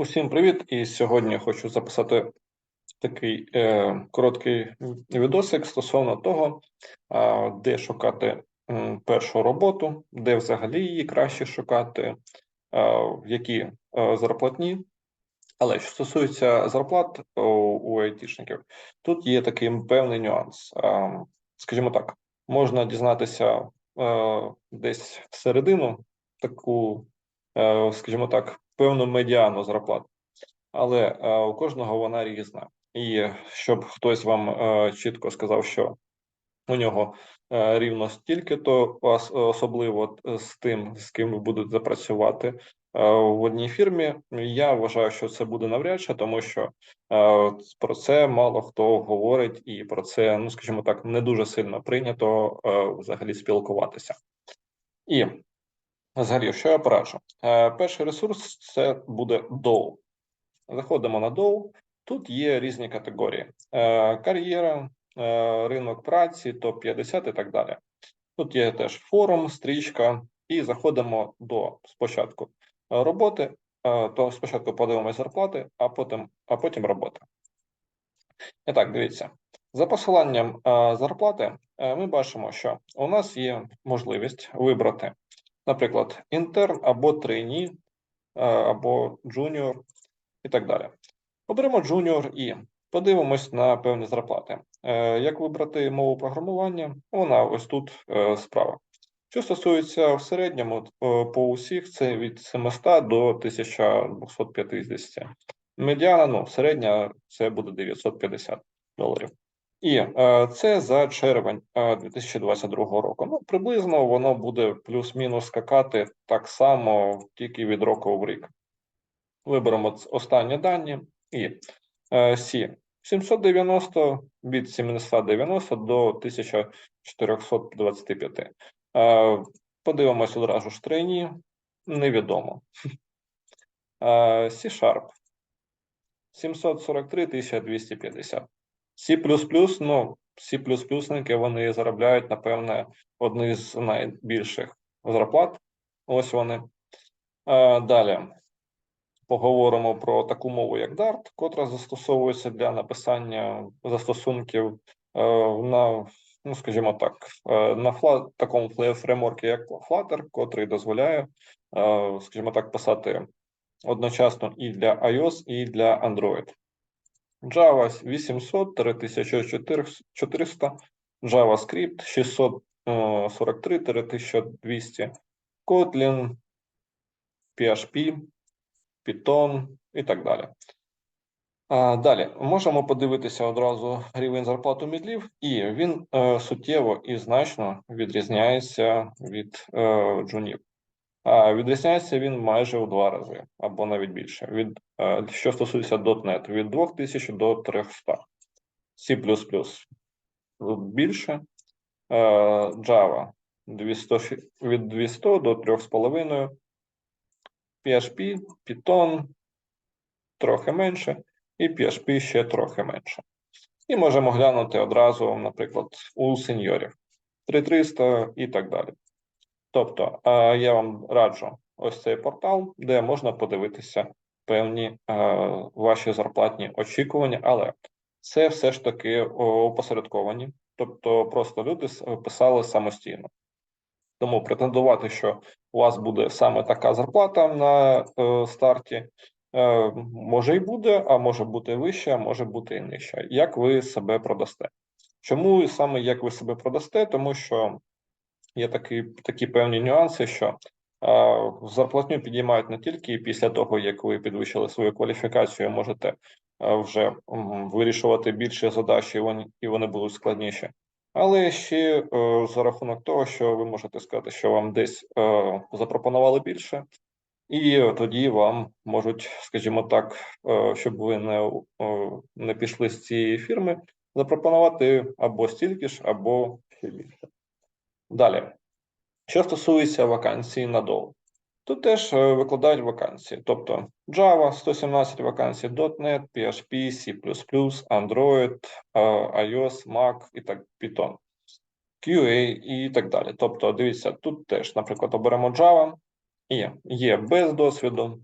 Усім привіт! І сьогодні хочу записати такий е, короткий відосик стосовно того, е, де шукати м, першу роботу, де взагалі її краще шукати, е, які е, зарплатні. Але що стосується зарплат о, у айтішників, тут є такий певний нюанс. Е, скажімо так, можна дізнатися е, десь всередину таку, е, скажімо так, певну медіану зарплат, але е, у кожного вона різна. І щоб хтось вам е, чітко сказав, що у нього е, рівно стільки, то особливо з тим, з ким ви будете запрацювати в одній фірмі, я вважаю, що це буде навряд чи, тому що про це мало хто говорить, і про це, ну скажімо так, не дуже сильно прийнято взагалі спілкуватися. І взагалі, що я пораджу? Е, перший ресурс це буде DOW. Заходимо на DOW. Тут є різні категорії: Е, кар'єра, е, ринок праці, топ-50 і так далі. Тут є теж форум, стрічка, і заходимо до спочатку роботи. То спочатку подивимося зарплати, а потім, а потім робота. І так, дивіться. За посиланням зарплати ми бачимо, що у нас є можливість вибрати, наприклад, інтерн або трейні, е, або джуніор і так далі. Оберемо джуніор і подивимось на певні зарплати. Е, Як вибрати мову програмування? Вона ось тут е, справа. Що стосується в середньому по усіх, це від 700 до 1250. Медіана, ну, середня це буде 950 доларів. І е, це за червень е, 2022 року. Ну, приблизно воно буде плюс-мінус скакати так само, тільки від року в рік. Виберемо останні дані і е, Сі 790 від 790 до 1425. Е, Подивимось одразу ж трейні, невідомо. Е, C-Sharp 743 1250. C++, ну, C++ники, вони заробляють, напевне, одні з найбільших зарплат. Ось вони. Е, Далі поговоримо про таку мову, як Dart, котра застосовується для написання застосунків е, на, ну скажімо так, е, на фла, такому фреймворку, як Flutter, котрий дозволяє, скажімо так, писати одночасно і для iOS, і для Android. Java 800 3400, JavaScript 643 1200, Kotlin, PHP, Python і так далі. Далі можемо подивитися одразу рівень зарплат у мідлів, і він е, суттєво і значно відрізняється від е, джунів. Відрізняється він майже у два рази або навіть більше. Від е, що стосується .NET, від 2000 до 300. C++ більше. Е, Java 200, від 200 до 3,5. PHP, Python трохи менше, і PHP ще трохи менше. І можемо глянути одразу, наприклад, у сеньорів 3300 і так далі. Тобто, е, я вам раджу ось цей портал, де можна подивитися певні е, ваші зарплатні очікування, але це все ж таки опосередковані, тобто просто люди писали самостійно. Тому претендувати, що у вас буде саме така зарплата на е, старті, може і буде, а може бути вища, а може бути і нижча. Як ви себе продасте? Чому саме як ви себе продасте? Тому що є такі, такі певні нюанси, що зарплатню підіймають не тільки після того, як ви підвищили свою кваліфікацію, можете вже вирішувати більше задач, і вони, і вони будуть складніші. Але ще е, за рахунок того, що ви можете сказати, що вам десь е, запропонували більше, і тоді вам можуть, скажімо так, е, щоб ви не, не пішли з цієї фірми, запропонувати або стільки ж, або ще більше. Далі, що стосується вакансій на DOL, тут теж е, викладають вакансії, тобто Java 117 вакансій, .NET, PHP, C++, Android, е, iOS, Mac і так Python, QA і так далі. Тобто, дивіться, тут теж, наприклад, оберемо Java, і є без досвіду,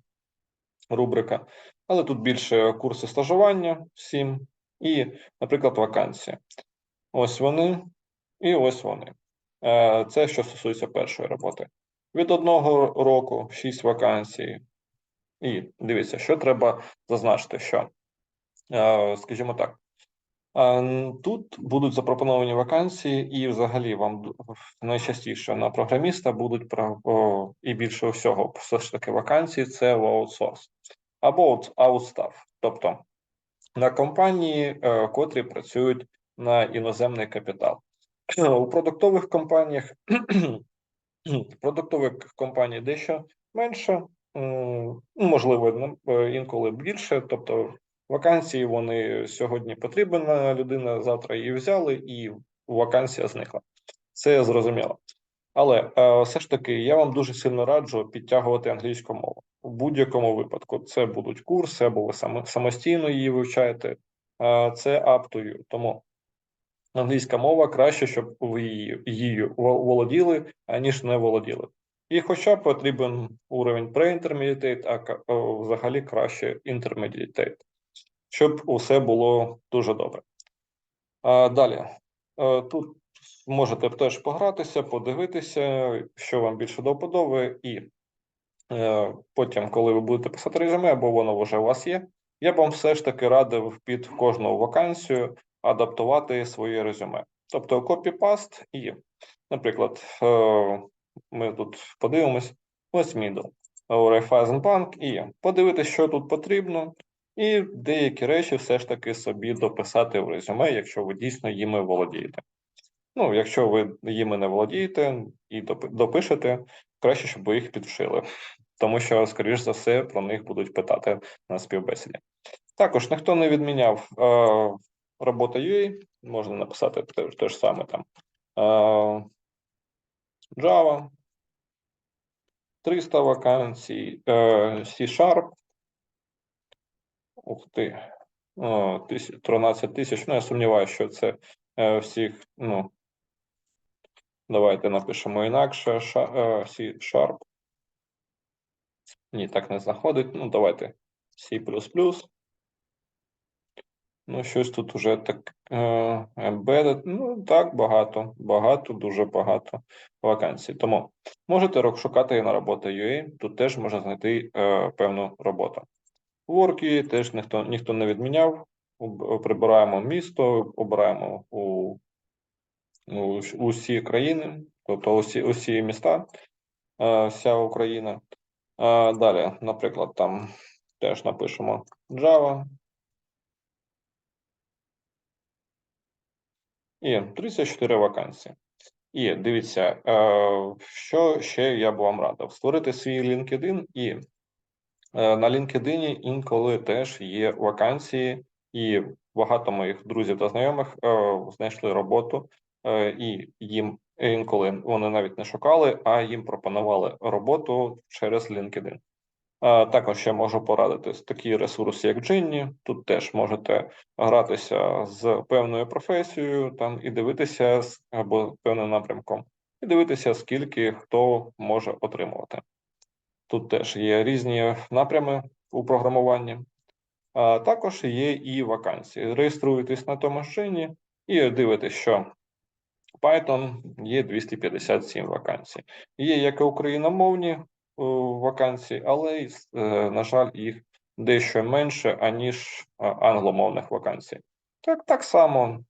рубрика. Але тут більше курси стажування 7 і, наприклад, вакансії. Ось вони і ось вони. Е, Це що стосується першої роботи. Від одного року 6 вакансій. І дивіться, що треба зазначити, що, е, скажімо так, е, тут будуть запропоновані вакансії, і взагалі вам найчастіше на програміста будуть про- і більше всього все ж таки вакансії це в аутсорс або аут- аутстаф, тобто на компанії, котрі працюють на іноземний капітал. У продуктових компаніях продуктових компаній дещо менше, ну, можливо, ну, е, інколи більше. Тобто вакансії вони сьогодні потрібна людина, завтра її взяли, і вакансія зникла. Це зрозуміло. Але е, все ж таки я вам дуже сильно раджу підтягувати англійську мову. У будь-якому випадку це будуть курси, або ви само- самостійно її вивчаєте. Е, це up to you. Тому англійська мова краще, щоб ви її, володіли, аніж не володіли. І хоча потрібен уровень pre-intermediate, а взагалі краще intermediate, щоб усе було дуже добре. А, далі. Е, Тут можете теж погратися, подивитися, що вам більше до і е, потім, коли ви будете писати резюме, або воно вже у вас є, я б вам все ж таки радив під кожну вакансію адаптувати своє резюме. Тобто копі-паст і, наприклад, е, ми тут подивимось, ось middle, Raiffeisenbank, і подивитися, що тут потрібно, і деякі речі все ж таки собі дописати в резюме, якщо ви дійсно їми володієте. Ну, якщо ви їми не володієте і допишете, краще, щоб ви їх підшили, тому що, скоріш за все, про них будуть питати на співбесіді. Також ніхто не відміняв е, робота UA, можна написати те, те ж саме там. Java, 300 вакансій, е, C-Sharp, Ух ти. 13 тисяч. Ну, я сумніваюся, що це е, всіх. Ну, давайте напишемо інакше. Е, C Sharp. Ні, так не знаходить. Ну, давайте C. Ну, щось тут уже так. Е, embedded. Ну, так, багато. Багато, дуже багато вакансій. Тому можете розшукати на роботу UA. Тут теж можна знайти е, певну роботу. Ворки теж ніхто ніхто не відміняв. Прибираємо місто, обираємо у, у усі країни, тобто усі, усі міста, е, вся Україна. Далі, наприклад, там теж напишемо Java. І 34 вакансії. І дивіться, е, що ще я б вам радив: створити свій LinkedIn і Е, На LinkedIn інколи теж є вакансії, і багато моїх друзів та знайомих е, знайшли роботу, і їм інколи вони навіть не шукали, а їм пропонували роботу через LinkedIn. Також я можу порадити такі ресурси, як Джинні. Тут теж можете гратися з певною професією там і дивитися або певним напрямком, і дивитися, скільки хто може отримувати. Тут теж є різні напрями у програмуванні. А також є і вакансії. Реєструєтесь на тому машині і дивитесь, що Python є 257 вакансій. Є як і україномовні о, вакансії, але, е, на жаль, їх дещо менше, аніж англомовних вакансій. Так, так само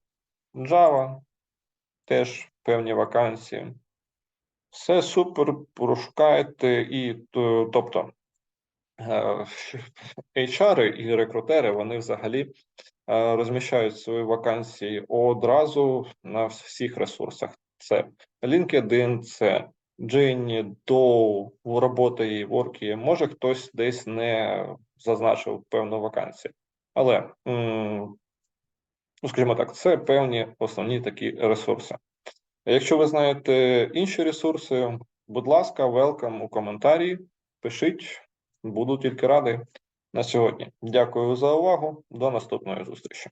Java, теж певні вакансії. Все супер, пошукаєте, і тобто е, HR і рекрутери вони взагалі е, розміщають свої вакансії одразу на всіх ресурсах. Це LinkedIn, це Genie, Dow, робота і Worky. Може хтось десь не зазначив певну вакансію, але ну, скажімо так, це певні основні такі ресурси. Якщо ви знаєте інші ресурси, будь ласка, велкам у коментарі. Пишіть, буду тільки радий на сьогодні. Дякую за увагу. До наступної зустрічі.